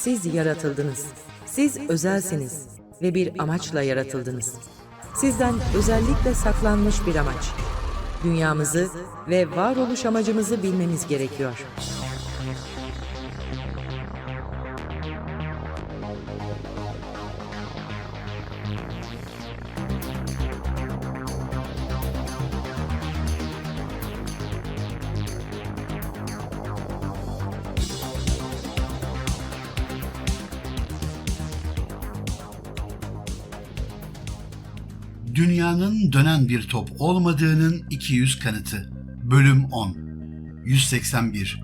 Siz yaratıldınız. Siz özelsiniz ve bir amaçla yaratıldınız. Sizden özellikle saklanmış bir amaç. Dünyamızı ve varoluş amacımızı bilmeniz gerekiyor. Dönen bir top olmadığının 200 kanıtı. Bölüm 10 181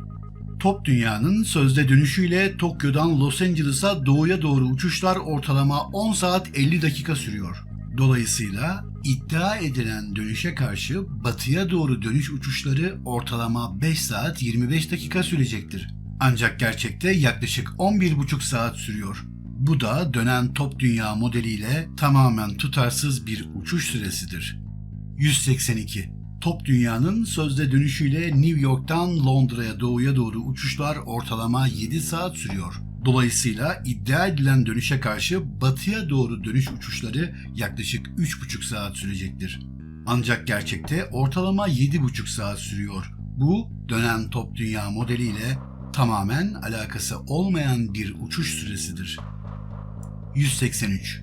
Top dünyanın sözde dönüşüyle Tokyo'dan Los Angeles'a doğuya doğru uçuşlar ortalama 10 saat 50 dakika sürüyor. Dolayısıyla iddia edilen dönüşe karşı batıya doğru dönüş uçuşları ortalama 5 saat 25 dakika sürecektir. Ancak gerçekte yaklaşık 11,5 saat sürüyor. Bu da dönen top dünya modeliyle tamamen tutarsız bir uçuş süresidir. 182. Top dünyanın sözde dönüşüyle New York'tan Londra'ya doğuya doğru uçuşlar ortalama 7 saat sürüyor. Dolayısıyla iddia edilen dönüşe karşı batıya doğru dönüş uçuşları yaklaşık 3,5 saat sürecektir. Ancak gerçekte ortalama 7,5 saat sürüyor. Bu dönen top dünya modeliyle tamamen alakası olmayan bir uçuş süresidir. 183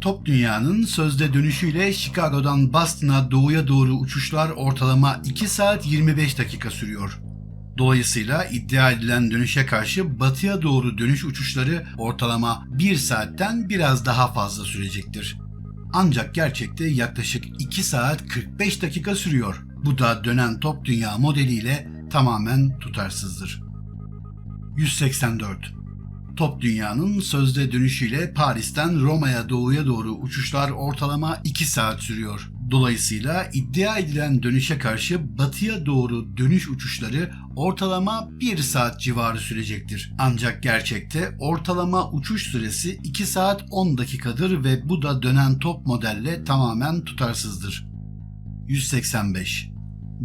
Top Dünya'nın sözde dönüşüyle Chicago'dan Boston'a doğuya doğru uçuşlar ortalama 2 saat 25 dakika sürüyor. Dolayısıyla iddia edilen dönüşe karşı batıya doğru dönüş uçuşları ortalama 1 saatten biraz daha fazla sürecektir. Ancak gerçekte yaklaşık 2 saat 45 dakika sürüyor. Bu da dönen top dünya modeliyle tamamen tutarsızdır. 184 Top Dünya'nın sözde dönüşüyle Paris'ten Roma'ya doğuya doğru uçuşlar ortalama 2 saat sürüyor. Dolayısıyla iddia edilen dönüşe karşı batıya doğru dönüş uçuşları ortalama 1 saat civarı sürecektir. Ancak gerçekte ortalama uçuş süresi 2 saat 10 dakikadır ve bu da dönen top modelle tamamen tutarsızdır. 185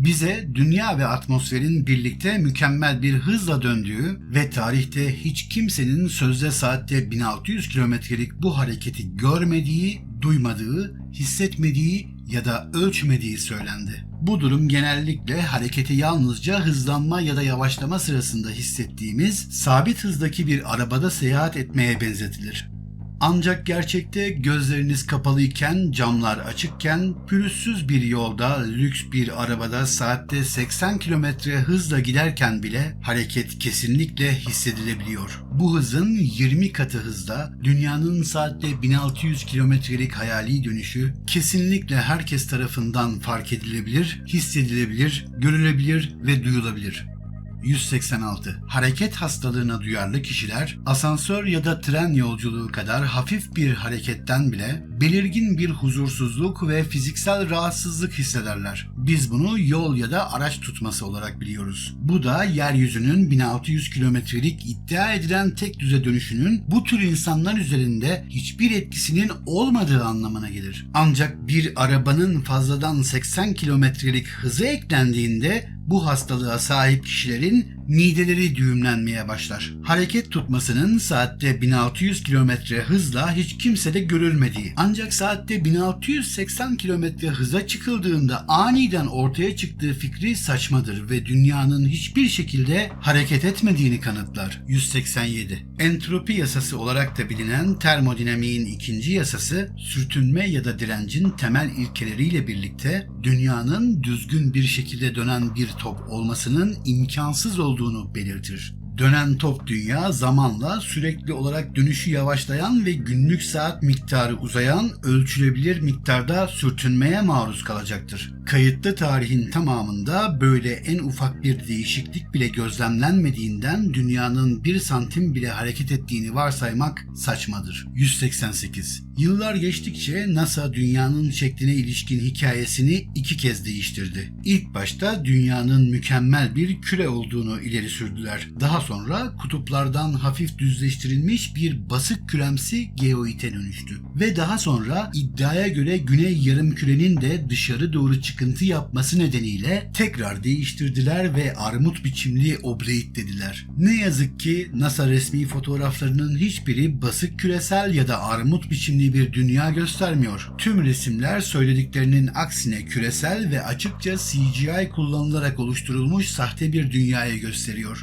bize dünya ve atmosferin birlikte mükemmel bir hızla döndüğü ve tarihte hiç kimsenin sözde saatte 1600 kilometrelik bu hareketi görmediği, duymadığı, hissetmediği ya da ölçmediği söylendi. Bu durum genellikle hareketi yalnızca hızlanma ya da yavaşlama sırasında hissettiğimiz sabit hızdaki bir arabada seyahat etmeye benzetilir. Ancak gerçekte gözleriniz kapalıyken, camlar açıkken, pürüzsüz bir yolda, lüks bir arabada saatte 80 kilometre hızla giderken bile hareket kesinlikle hissedilebiliyor. Bu hızın 20 katı hızda dünyanın saatte 1600 kilometrelik hayali dönüşü kesinlikle herkes tarafından fark edilebilir, hissedilebilir, görülebilir ve duyulabilir. 186. Hareket hastalığına duyarlı kişiler asansör ya da tren yolculuğu kadar hafif bir hareketten bile belirgin bir huzursuzluk ve fiziksel rahatsızlık hissederler. Biz bunu yol ya da araç tutması olarak biliyoruz. Bu da yeryüzünün 1600 kilometrelik iddia edilen tek düze dönüşünün bu tür insanlar üzerinde hiçbir etkisinin olmadığı anlamına gelir. Ancak bir arabanın fazladan 80 kilometrelik hızı eklendiğinde bu hastalığa sahip kişilerin mideleri düğümlenmeye başlar. Hareket tutmasının saatte 1600 kilometre hızla hiç kimsede görülmediği ancak saatte 1680 kilometre hıza çıkıldığında aniden ortaya çıktığı fikri saçmadır ve dünyanın hiçbir şekilde hareket etmediğini kanıtlar. 187. Entropi yasası olarak da bilinen termodinamiğin ikinci yasası sürtünme ya da direncin temel ilkeleriyle birlikte dünyanın düzgün bir şekilde dönen bir top olmasının imkansız olduğunu belirtir. Dönen top dünya zamanla sürekli olarak dönüşü yavaşlayan ve günlük saat miktarı uzayan ölçülebilir miktarda sürtünmeye maruz kalacaktır. Kayıtlı tarihin tamamında böyle en ufak bir değişiklik bile gözlemlenmediğinden dünyanın bir santim bile hareket ettiğini varsaymak saçmadır. 188. Yıllar geçtikçe NASA dünyanın şekline ilişkin hikayesini iki kez değiştirdi. İlk başta dünyanın mükemmel bir küre olduğunu ileri sürdüler. Daha sonra kutuplardan hafif düzleştirilmiş bir basık küremsi geoide dönüştü. Ve daha sonra iddiaya göre güney yarımkürenin de dışarı doğru çıkıntı yapması nedeniyle tekrar değiştirdiler ve armut biçimli obleit dediler. Ne yazık ki NASA resmi fotoğraflarının hiçbiri basık küresel ya da armut biçimli bir dünya göstermiyor. Tüm resimler söylediklerinin aksine küresel ve açıkça CGI kullanılarak oluşturulmuş sahte bir dünyayı gösteriyor.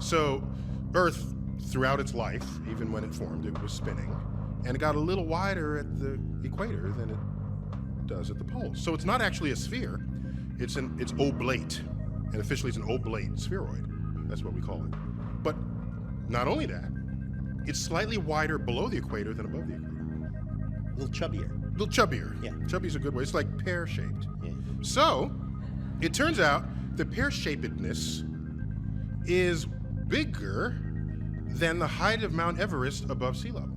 So, Earth, throughout its life, even when it formed, it was spinning, and it got a little wider at the equator than it does at the poles. So it's not actually a sphere; it's an it's oblate, and officially it's an oblate spheroid. That's what we call it. But not only that, it's slightly wider below the equator than above the equator. A little chubbier. A little chubbier. Yeah. Chubby's a good way. It's like pear-shaped. Yeah. So, it turns out the pear-shapedness is bigger than the height of Mount Everest above sea level.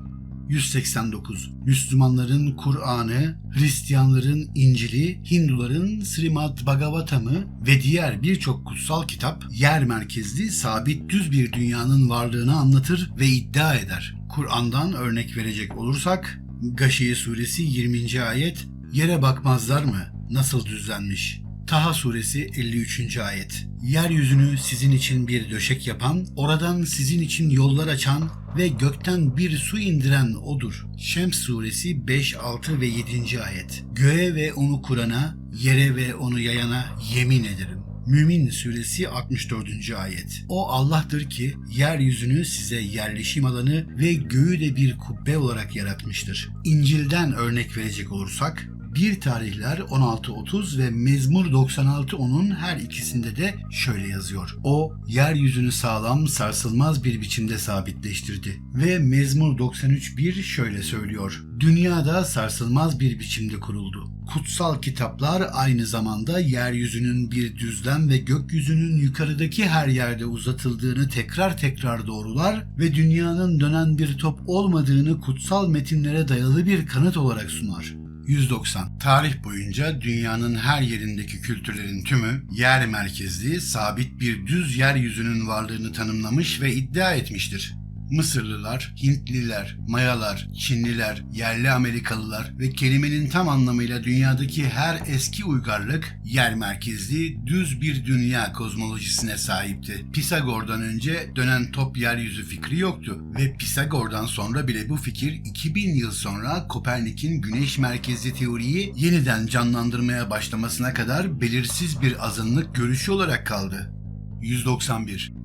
189. Müslümanların Kur'an'ı, Hristiyanların İncil'i, Hinduların Srimad Bhagavatam'ı ve diğer birçok kutsal kitap yer merkezli sabit düz bir dünyanın varlığını anlatır ve iddia eder. Kur'an'dan örnek verecek olursak Gâşiye suresi 20. ayet Yere bakmazlar mı? Nasıl düzlenmiş? Taha suresi 53. ayet. Yeryüzünü sizin için bir döşek yapan, oradan sizin için yollar açan ve gökten bir su indiren odur. Şems suresi 5, 6 ve 7. ayet. Göğe ve onu kurana, yere ve onu yayana yemin ederim. Mümin suresi 64. ayet. O Allah'tır ki yeryüzünü size yerleşim alanı ve göğü de bir kubbe olarak yaratmıştır. İncil'den örnek verecek olursak 1 tarihler 16.30 ve Mezmur 96.10'un her ikisinde de şöyle yazıyor. O yeryüzünü sağlam sarsılmaz bir biçimde sabitleştirdi. Ve Mezmur 93.1 şöyle söylüyor. Dünyada sarsılmaz bir biçimde kuruldu. Kutsal kitaplar aynı zamanda yeryüzünün bir düzlem ve gökyüzünün yukarıdaki her yerde uzatıldığını tekrar tekrar doğrular ve dünyanın dönen bir top olmadığını kutsal metinlere dayalı bir kanıt olarak sunar. 190. Tarih boyunca dünyanın her yerindeki kültürlerin tümü yer merkezli, sabit bir düz yeryüzünün varlığını tanımlamış ve iddia etmiştir. Mısırlılar, Hintliler, Mayalar, Çinliler, yerli Amerikalılar ve kelimenin tam anlamıyla dünyadaki her eski uygarlık yer merkezli düz bir dünya kozmolojisine sahipti. Pisagor'dan önce dönen top yeryüzü fikri yoktu ve Pisagor'dan sonra bile bu fikir 2000 yıl sonra Kopernik'in güneş merkezli teoriyi yeniden canlandırmaya başlamasına kadar belirsiz bir azınlık görüşü olarak kaldı. 191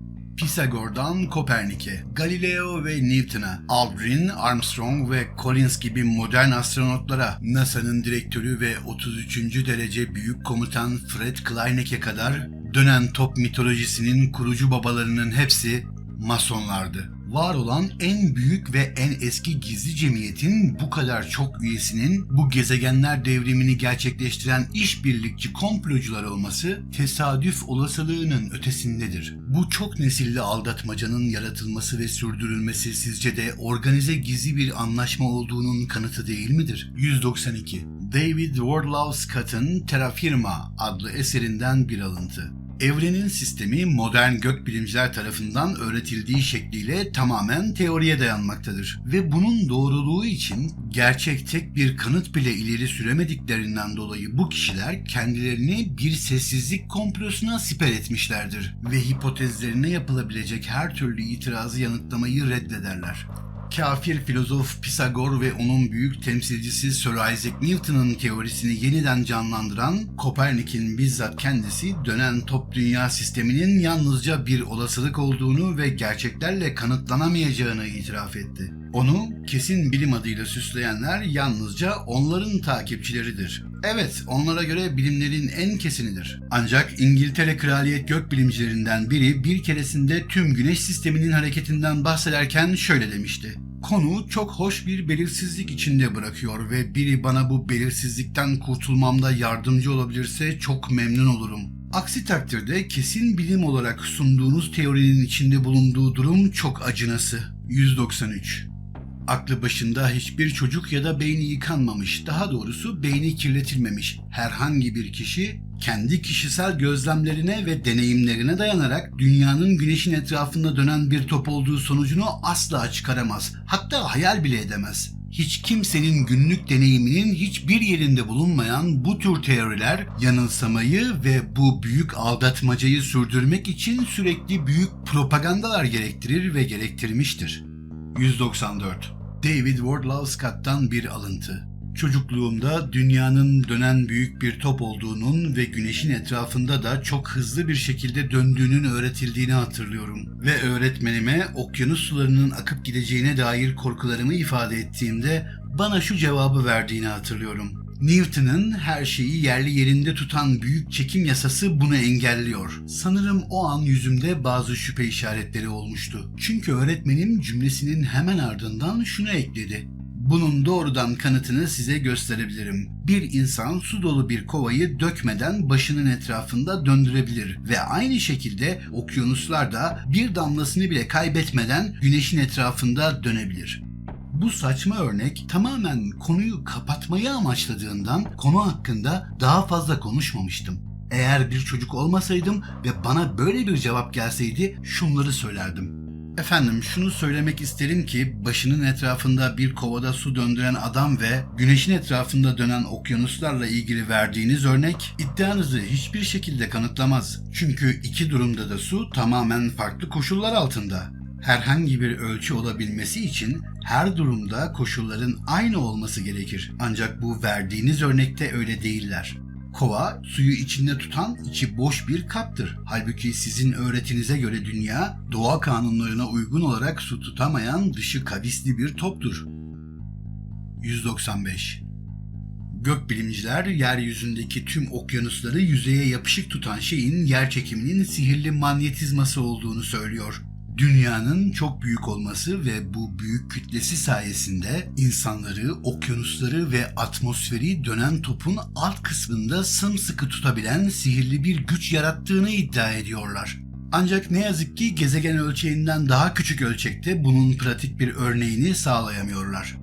Pisagor'dan Kopernik'e, Galileo ve Newton'a, Aldrin, Armstrong ve Collins gibi modern astronotlara, NASA'nın direktörü ve 33. derece büyük komutan Fred Kleineck'e kadar dönen top mitolojisinin kurucu babalarının hepsi Masonlardı. Var olan en büyük ve en eski gizli cemiyetin bu kadar çok üyesinin bu gezegenler devrimini gerçekleştiren işbirlikçi komplocular olması tesadüf olasılığının ötesindedir. Bu çok nesilli aldatmacanın yaratılması ve sürdürülmesi sizce de organize gizli bir anlaşma olduğunun kanıtı değil midir? 192. David Wardlaw Scott'ın Terra Firma adlı eserinden bir alıntı. Evrenin sistemi modern gökbilimciler tarafından öğretildiği şekliyle tamamen teoriye dayanmaktadır. Ve bunun doğruluğu için gerçek tek bir kanıt bile ileri süremediklerinden dolayı bu kişiler kendilerini bir sessizlik komplosuna siper etmişlerdir ve hipotezlerine yapılabilecek her türlü itirazı yanıtlamayı reddederler kafir filozof Pisagor ve onun büyük temsilcisi Sir Isaac Newton'un teorisini yeniden canlandıran Kopernik'in bizzat kendisi dönen top dünya sisteminin yalnızca bir olasılık olduğunu ve gerçeklerle kanıtlanamayacağını itiraf etti. Onu kesin bilim adıyla süsleyenler yalnızca onların takipçileridir. Evet, onlara göre bilimlerin en kesinidir. Ancak İngiltere Kraliyet Gökbilimcilerinden biri bir keresinde tüm güneş sisteminin hareketinden bahsederken şöyle demişti. Konu çok hoş bir belirsizlik içinde bırakıyor ve biri bana bu belirsizlikten kurtulmamda yardımcı olabilirse çok memnun olurum. Aksi takdirde kesin bilim olarak sunduğunuz teorinin içinde bulunduğu durum çok acınası. 193 aklı başında hiçbir çocuk ya da beyni yıkanmamış, daha doğrusu beyni kirletilmemiş herhangi bir kişi kendi kişisel gözlemlerine ve deneyimlerine dayanarak dünyanın güneşin etrafında dönen bir top olduğu sonucunu asla çıkaramaz. Hatta hayal bile edemez. Hiç kimsenin günlük deneyiminin hiçbir yerinde bulunmayan bu tür teoriler yanılsamayı ve bu büyük aldatmacayı sürdürmek için sürekli büyük propagandalar gerektirir ve gerektirmiştir. 194. David Wardlaw Scott'tan bir alıntı. Çocukluğumda dünyanın dönen büyük bir top olduğunun ve güneşin etrafında da çok hızlı bir şekilde döndüğünün öğretildiğini hatırlıyorum. Ve öğretmenime okyanus sularının akıp gideceğine dair korkularımı ifade ettiğimde bana şu cevabı verdiğini hatırlıyorum. Newton'un her şeyi yerli yerinde tutan büyük çekim yasası bunu engelliyor. Sanırım o an yüzümde bazı şüphe işaretleri olmuştu. Çünkü öğretmenim cümlesinin hemen ardından şunu ekledi. Bunun doğrudan kanıtını size gösterebilirim. Bir insan su dolu bir kovayı dökmeden başının etrafında döndürebilir ve aynı şekilde okyanuslar da bir damlasını bile kaybetmeden güneşin etrafında dönebilir. Bu saçma örnek tamamen konuyu kapatmayı amaçladığından konu hakkında daha fazla konuşmamıştım. Eğer bir çocuk olmasaydım ve bana böyle bir cevap gelseydi şunları söylerdim. Efendim şunu söylemek isterim ki başının etrafında bir kovada su döndüren adam ve güneşin etrafında dönen okyanuslarla ilgili verdiğiniz örnek iddianızı hiçbir şekilde kanıtlamaz. Çünkü iki durumda da su tamamen farklı koşullar altında. Herhangi bir ölçü olabilmesi için her durumda koşulların aynı olması gerekir. Ancak bu verdiğiniz örnekte öyle değiller. Kova suyu içinde tutan içi boş bir kaptır. Halbuki sizin öğretinize göre dünya doğa kanunlarına uygun olarak su tutamayan dışı kavisli bir toptur. 195 Gökbilimciler yeryüzündeki tüm okyanusları yüzeye yapışık tutan şeyin yerçekiminin sihirli manyetizması olduğunu söylüyor. Dünyanın çok büyük olması ve bu büyük kütlesi sayesinde insanları, okyanusları ve atmosferi dönen topun alt kısmında sımsıkı tutabilen sihirli bir güç yarattığını iddia ediyorlar. Ancak ne yazık ki gezegen ölçeğinden daha küçük ölçekte bunun pratik bir örneğini sağlayamıyorlar.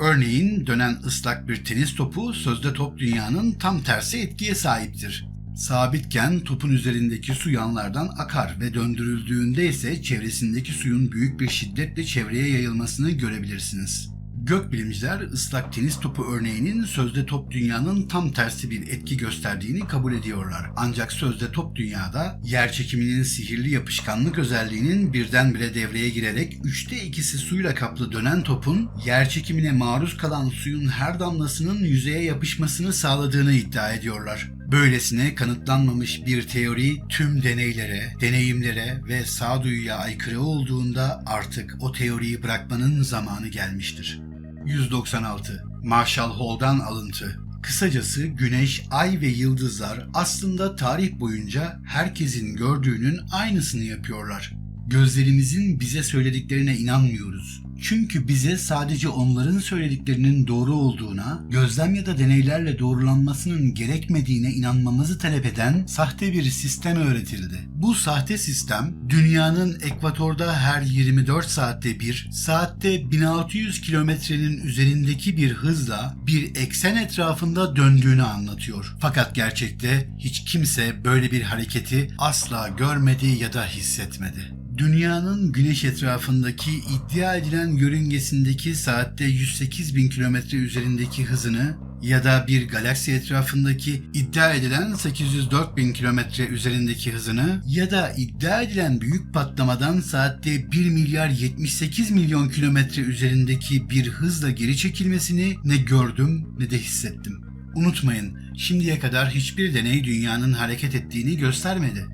Örneğin dönen ıslak bir tenis topu sözde top dünyanın tam tersi etkiye sahiptir. Sabitken topun üzerindeki su yanlardan akar ve döndürüldüğünde ise çevresindeki suyun büyük bir şiddetle çevreye yayılmasını görebilirsiniz. Gökbilimciler ıslak tenis topu örneğinin sözde top dünyanın tam tersi bir etki gösterdiğini kabul ediyorlar. Ancak sözde top dünyada yer çekiminin sihirli yapışkanlık özelliğinin birdenbire devreye girerek üçte ikisi suyla kaplı dönen topun yer çekimine maruz kalan suyun her damlasının yüzeye yapışmasını sağladığını iddia ediyorlar. Böylesine kanıtlanmamış bir teori tüm deneylere, deneyimlere ve sağduyuya aykırı olduğunda artık o teoriyi bırakmanın zamanı gelmiştir. 196. Marshall Hall'dan alıntı. Kısacası güneş, ay ve yıldızlar aslında tarih boyunca herkesin gördüğünün aynısını yapıyorlar. Gözlerimizin bize söylediklerine inanmıyoruz. Çünkü bize sadece onların söylediklerinin doğru olduğuna, gözlem ya da deneylerle doğrulanmasının gerekmediğine inanmamızı talep eden sahte bir sistem öğretildi. Bu sahte sistem, dünyanın ekvatorda her 24 saatte bir, saatte 1600 kilometrenin üzerindeki bir hızla bir eksen etrafında döndüğünü anlatıyor. Fakat gerçekte hiç kimse böyle bir hareketi asla görmedi ya da hissetmedi dünyanın güneş etrafındaki iddia edilen yörüngesindeki saatte 108 bin kilometre üzerindeki hızını ya da bir galaksi etrafındaki iddia edilen 804 bin kilometre üzerindeki hızını ya da iddia edilen büyük patlamadan saatte 1 milyar 78 milyon kilometre üzerindeki bir hızla geri çekilmesini ne gördüm ne de hissettim. Unutmayın, şimdiye kadar hiçbir deney dünyanın hareket ettiğini göstermedi.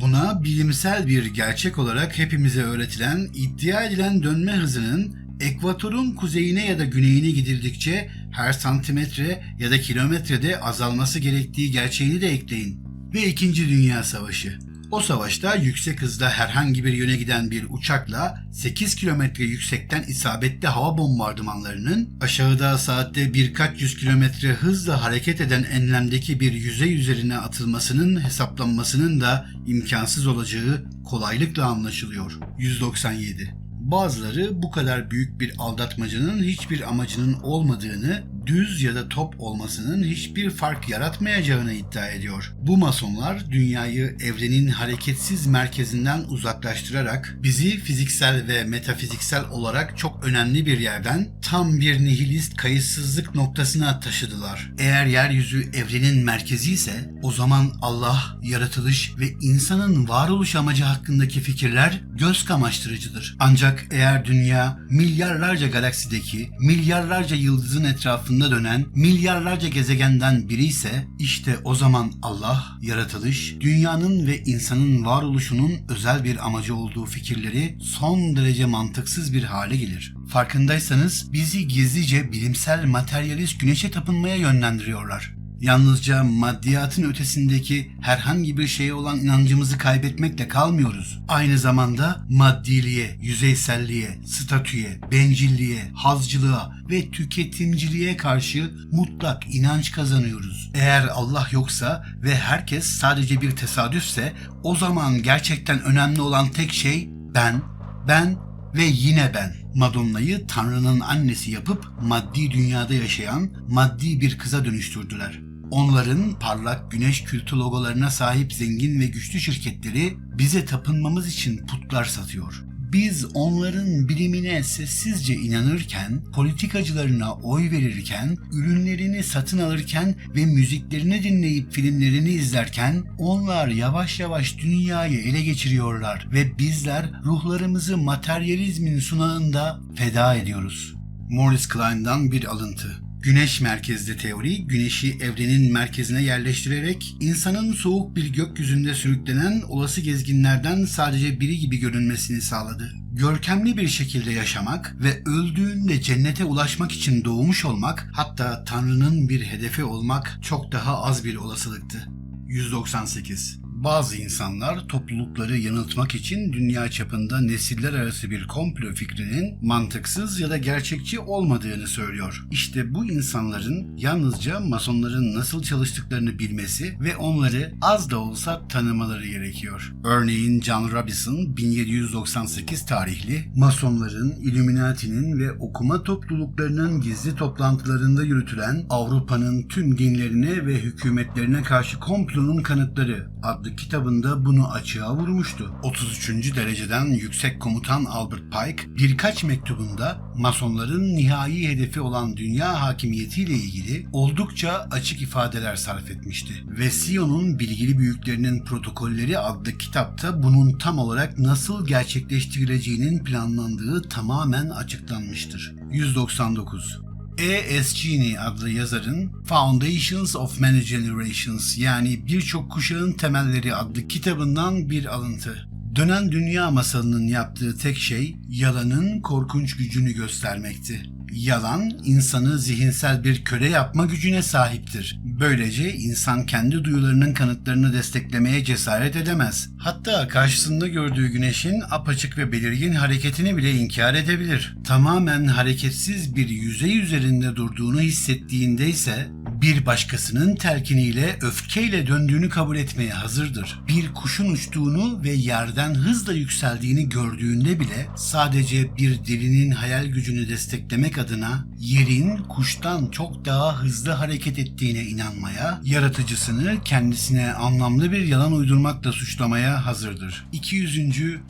Buna bilimsel bir gerçek olarak hepimize öğretilen iddia edilen dönme hızının ekvatorun kuzeyine ya da güneyine gidildikçe her santimetre ya da kilometrede azalması gerektiği gerçeğini de ekleyin. Ve 2. Dünya Savaşı. O savaşta yüksek hızda herhangi bir yöne giden bir uçakla 8 kilometre yüksekten isabetli hava bombardımanlarının aşağıda saatte birkaç yüz kilometre hızla hareket eden enlemdeki bir yüzey üzerine atılmasının hesaplanmasının da imkansız olacağı kolaylıkla anlaşılıyor. 197 Bazıları bu kadar büyük bir aldatmacanın hiçbir amacının olmadığını, düz ya da top olmasının hiçbir fark yaratmayacağını iddia ediyor. Bu masonlar dünyayı evrenin hareketsiz merkezinden uzaklaştırarak bizi fiziksel ve metafiziksel olarak çok önemli bir yerden tam bir nihilist kayıtsızlık noktasına taşıdılar. Eğer yeryüzü evrenin merkezi ise o zaman Allah, yaratılış ve insanın varoluş amacı hakkındaki fikirler göz kamaştırıcıdır. Ancak eğer dünya milyarlarca galaksideki milyarlarca yıldızın etrafında dönen milyarlarca gezegenden biri ise işte o zaman Allah, yaratılış, dünyanın ve insanın varoluşunun özel bir amacı olduğu fikirleri son derece mantıksız bir hale gelir. Farkındaysanız bizi gizlice bilimsel materyalist güneşe tapınmaya yönlendiriyorlar. Yalnızca maddiyatın ötesindeki herhangi bir şeye olan inancımızı kaybetmekle kalmıyoruz. Aynı zamanda maddiliğe, yüzeyselliğe, statüye, bencilliğe, hazcılığa ve tüketimciliğe karşı mutlak inanç kazanıyoruz. Eğer Allah yoksa ve herkes sadece bir tesadüfse o zaman gerçekten önemli olan tek şey ben, ben ve yine ben. Madonna'yı Tanrı'nın annesi yapıp maddi dünyada yaşayan maddi bir kıza dönüştürdüler. Onların parlak güneş kültü logolarına sahip zengin ve güçlü şirketleri bize tapınmamız için putlar satıyor. Biz onların bilimine sessizce inanırken, politikacılarına oy verirken, ürünlerini satın alırken ve müziklerini dinleyip filmlerini izlerken onlar yavaş yavaş dünyayı ele geçiriyorlar ve bizler ruhlarımızı materyalizmin sunağında feda ediyoruz. Morris Klein'dan bir alıntı. Güneş merkezli teori, güneşi evrenin merkezine yerleştirerek insanın soğuk bir gökyüzünde sürüklenen olası gezginlerden sadece biri gibi görünmesini sağladı. Görkemli bir şekilde yaşamak ve öldüğünde cennete ulaşmak için doğmuş olmak, hatta Tanrı'nın bir hedefi olmak çok daha az bir olasılıktı. 198 bazı insanlar toplulukları yanıltmak için dünya çapında nesiller arası bir komplo fikrinin mantıksız ya da gerçekçi olmadığını söylüyor. İşte bu insanların yalnızca masonların nasıl çalıştıklarını bilmesi ve onları az da olsa tanımaları gerekiyor. Örneğin John Robinson 1798 tarihli masonların, Illuminati'nin ve okuma topluluklarının gizli toplantılarında yürütülen Avrupa'nın tüm dinlerine ve hükümetlerine karşı komplonun kanıtları adlı kitabında bunu açığa vurmuştu. 33. dereceden yüksek komutan Albert Pike birkaç mektubunda masonların nihai hedefi olan dünya hakimiyetiyle ilgili oldukça açık ifadeler sarf etmişti. Ve Sion'un bilgili büyüklerinin protokolleri adlı kitapta bunun tam olarak nasıl gerçekleştirileceğinin planlandığı tamamen açıklanmıştır. 199 E. S. Gini adlı yazarın Foundations of Many Generations yani birçok kuşağın temelleri adlı kitabından bir alıntı. Dönen dünya masalının yaptığı tek şey yalanın korkunç gücünü göstermekti. Yalan insanı zihinsel bir köle yapma gücüne sahiptir. Böylece insan kendi duyularının kanıtlarını desteklemeye cesaret edemez. Hatta karşısında gördüğü güneşin apaçık ve belirgin hareketini bile inkar edebilir. Tamamen hareketsiz bir yüzey üzerinde durduğunu hissettiğinde ise bir başkasının telkiniyle öfkeyle döndüğünü kabul etmeye hazırdır. Bir kuşun uçtuğunu ve yerden hızla yükseldiğini gördüğünde bile sadece bir dilinin hayal gücünü desteklemek adına yerin kuştan çok daha hızlı hareket ettiğine inanmaya, yaratıcısını kendisine anlamlı bir yalan uydurmakla suçlamaya hazırdır. 200.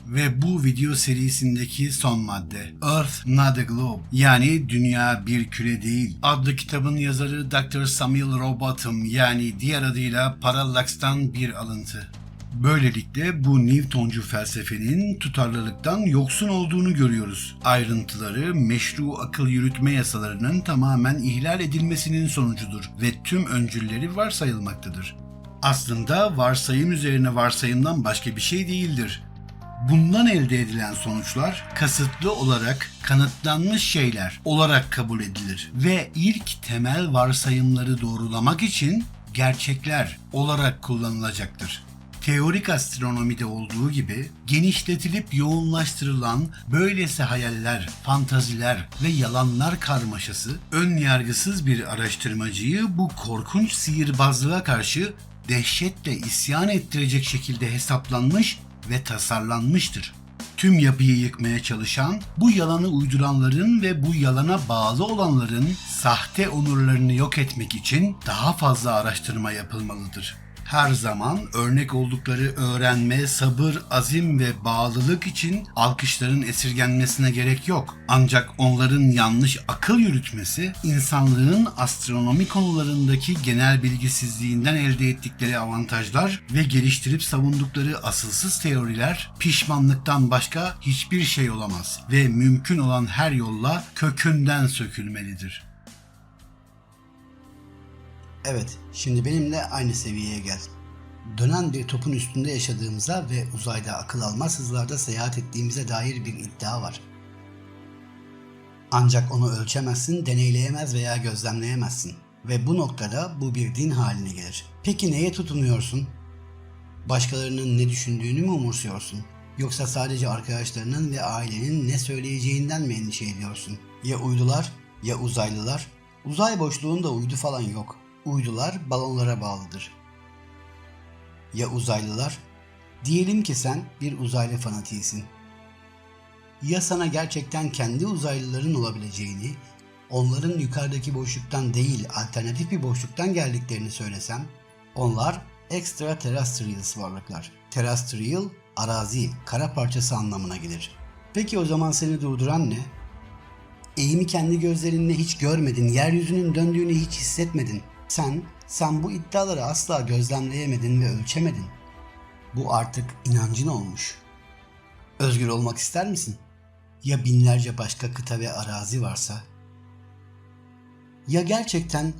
ve bu video serisindeki son madde. Earth not a globe yani dünya bir küre değil adlı kitabın yazarı Dr. Samuel Rowbottom yani diğer adıyla Parallax'tan bir alıntı. Böylelikle bu Newtoncu felsefenin tutarlılıktan yoksun olduğunu görüyoruz. Ayrıntıları meşru akıl yürütme yasalarının tamamen ihlal edilmesinin sonucudur ve tüm öncülleri varsayılmaktadır. Aslında varsayım üzerine varsayımdan başka bir şey değildir. Bundan elde edilen sonuçlar kasıtlı olarak kanıtlanmış şeyler olarak kabul edilir ve ilk temel varsayımları doğrulamak için gerçekler olarak kullanılacaktır. Teorik astronomide olduğu gibi genişletilip yoğunlaştırılan böylesi hayaller, fantaziler ve yalanlar karmaşası ön yargısız bir araştırmacıyı bu korkunç sihirbazlığa karşı dehşetle isyan ettirecek şekilde hesaplanmış ve tasarlanmıştır. Tüm yapıyı yıkmaya çalışan, bu yalanı uyduranların ve bu yalana bağlı olanların sahte onurlarını yok etmek için daha fazla araştırma yapılmalıdır. Her zaman örnek oldukları öğrenme, sabır, azim ve bağlılık için alkışların esirgenmesine gerek yok. Ancak onların yanlış akıl yürütmesi, insanlığın astronomi konularındaki genel bilgisizliğinden elde ettikleri avantajlar ve geliştirip savundukları asılsız teoriler pişmanlıktan başka hiçbir şey olamaz ve mümkün olan her yolla kökünden sökülmelidir. Evet, şimdi benimle aynı seviyeye gel. Dönen bir topun üstünde yaşadığımıza ve uzayda akıl almaz hızlarda seyahat ettiğimize dair bir iddia var. Ancak onu ölçemezsin, deneyleyemez veya gözlemleyemezsin. Ve bu noktada bu bir din haline gelir. Peki neye tutunuyorsun? Başkalarının ne düşündüğünü mü umursuyorsun? Yoksa sadece arkadaşlarının ve ailenin ne söyleyeceğinden mi endişe ediyorsun? Ya uydular ya uzaylılar? Uzay boşluğunda uydu falan yok. Uydular balonlara bağlıdır. Ya uzaylılar? Diyelim ki sen bir uzaylı fanatiğisin. Ya sana gerçekten kendi uzaylıların olabileceğini, onların yukarıdaki boşluktan değil alternatif bir boşluktan geldiklerini söylesem, onlar extraterrestrials varlıklar. Terrestrial, arazi, kara parçası anlamına gelir. Peki o zaman seni durduran ne? Eğimi kendi gözlerinle hiç görmedin, yeryüzünün döndüğünü hiç hissetmedin. Sen, sen bu iddiaları asla gözlemleyemedin ve ölçemedin. Bu artık inancın olmuş. Özgür olmak ister misin? Ya binlerce başka kıta ve arazi varsa? Ya gerçekten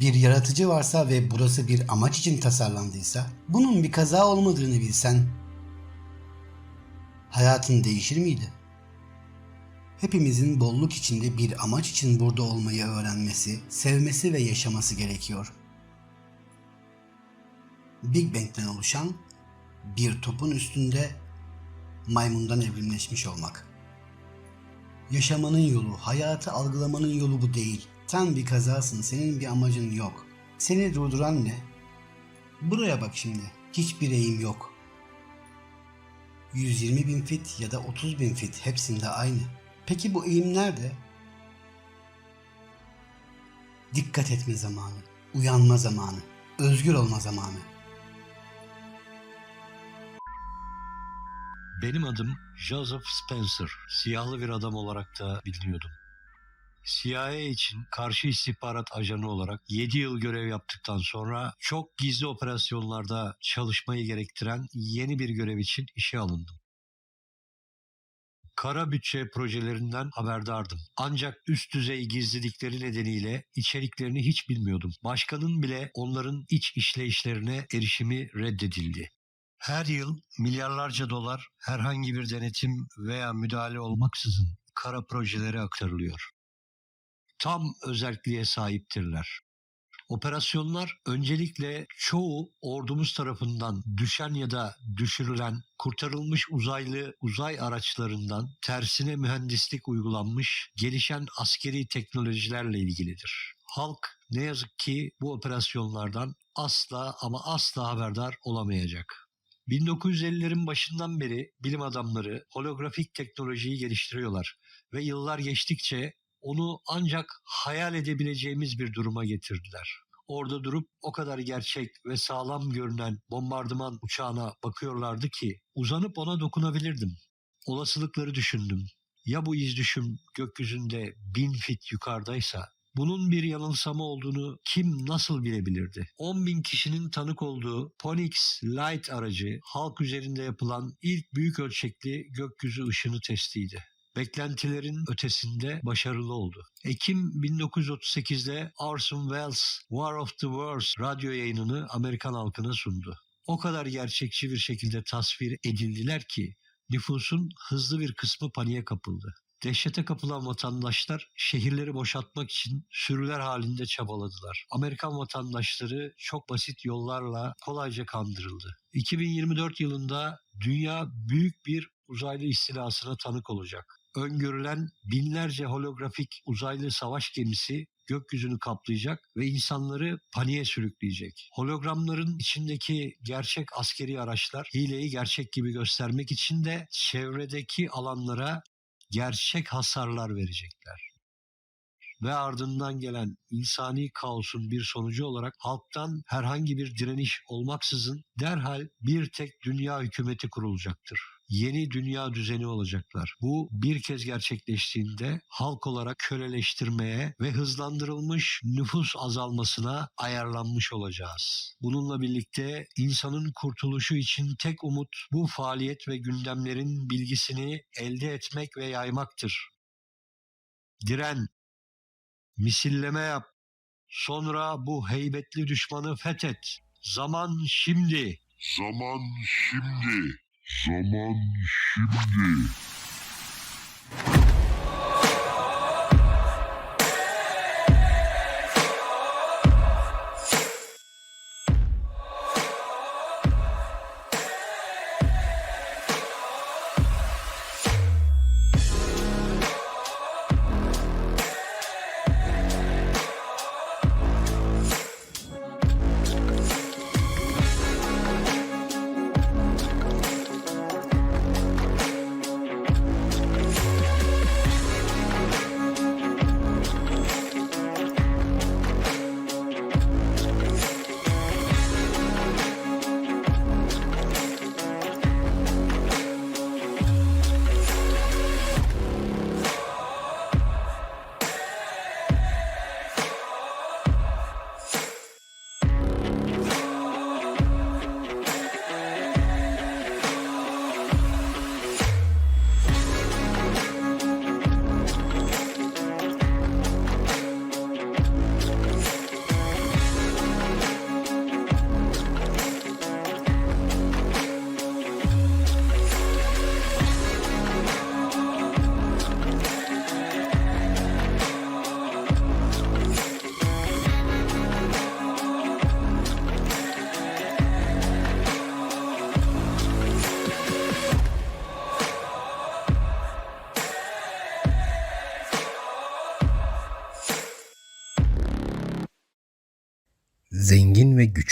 bir yaratıcı varsa ve burası bir amaç için tasarlandıysa, bunun bir kaza olmadığını bilsen, hayatın değişir miydi? Hepimizin bolluk içinde bir amaç için burada olmayı öğrenmesi, sevmesi ve yaşaması gerekiyor. Big Bang'den oluşan bir topun üstünde maymundan evrimleşmiş olmak. Yaşamanın yolu, hayatı algılamanın yolu bu değil. Sen bir kazasın, senin bir amacın yok. Seni durduran ne? Buraya bak şimdi, hiçbir eğim yok. 120 bin fit ya da 30 bin fit hepsinde aynı. Peki bu eğim nerede? Dikkat etme zamanı, uyanma zamanı, özgür olma zamanı. Benim adım Joseph Spencer. Siyahlı bir adam olarak da biliniyordum. CIA için karşı istihbarat ajanı olarak 7 yıl görev yaptıktan sonra çok gizli operasyonlarda çalışmayı gerektiren yeni bir görev için işe alındım. Kara bütçe projelerinden haberdardım. Ancak üst düzey gizlilikleri nedeniyle içeriklerini hiç bilmiyordum. Başkanın bile onların iç işleyişlerine erişimi reddedildi. Her yıl milyarlarca dolar herhangi bir denetim veya müdahale olmaksızın kara projelere aktarılıyor. Tam özelliğe sahiptirler. Operasyonlar öncelikle çoğu ordumuz tarafından düşen ya da düşürülen kurtarılmış uzaylı uzay araçlarından tersine mühendislik uygulanmış gelişen askeri teknolojilerle ilgilidir. Halk ne yazık ki bu operasyonlardan asla ama asla haberdar olamayacak. 1950'lerin başından beri bilim adamları holografik teknolojiyi geliştiriyorlar ve yıllar geçtikçe onu ancak hayal edebileceğimiz bir duruma getirdiler. Orada durup o kadar gerçek ve sağlam görünen bombardıman uçağına bakıyorlardı ki uzanıp ona dokunabilirdim. Olasılıkları düşündüm. Ya bu iz düşüm gökyüzünde bin fit yukarıdaysa bunun bir yanılsama olduğunu kim nasıl bilebilirdi? 10 bin kişinin tanık olduğu Ponix Light aracı halk üzerinde yapılan ilk büyük ölçekli gökyüzü ışını testiydi beklentilerin ötesinde başarılı oldu. Ekim 1938'de Orson Welles War of the Worlds radyo yayınını Amerikan halkına sundu. O kadar gerçekçi bir şekilde tasvir edildiler ki nüfusun hızlı bir kısmı paniğe kapıldı. Dehşete kapılan vatandaşlar şehirleri boşaltmak için sürüler halinde çabaladılar. Amerikan vatandaşları çok basit yollarla kolayca kandırıldı. 2024 yılında dünya büyük bir uzaylı istilasına tanık olacak öngörülen binlerce holografik uzaylı savaş gemisi gökyüzünü kaplayacak ve insanları paniğe sürükleyecek. Hologramların içindeki gerçek askeri araçlar hileyi gerçek gibi göstermek için de çevredeki alanlara gerçek hasarlar verecekler ve ardından gelen insani kaosun bir sonucu olarak halktan herhangi bir direniş olmaksızın derhal bir tek dünya hükümeti kurulacaktır. Yeni dünya düzeni olacaklar. Bu bir kez gerçekleştiğinde halk olarak köleleştirmeye ve hızlandırılmış nüfus azalmasına ayarlanmış olacağız. Bununla birlikte insanın kurtuluşu için tek umut bu faaliyet ve gündemlerin bilgisini elde etmek ve yaymaktır. Diren, misilleme yap. Sonra bu heybetli düşmanı fethet. Zaman şimdi. Zaman şimdi. Zaman şimdi.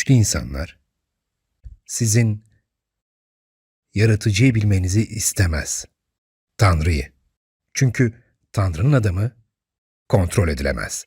Güçlü insanlar sizin yaratıcıyı bilmenizi istemez. Tanrı'yı. Çünkü Tanrı'nın adamı kontrol edilemez.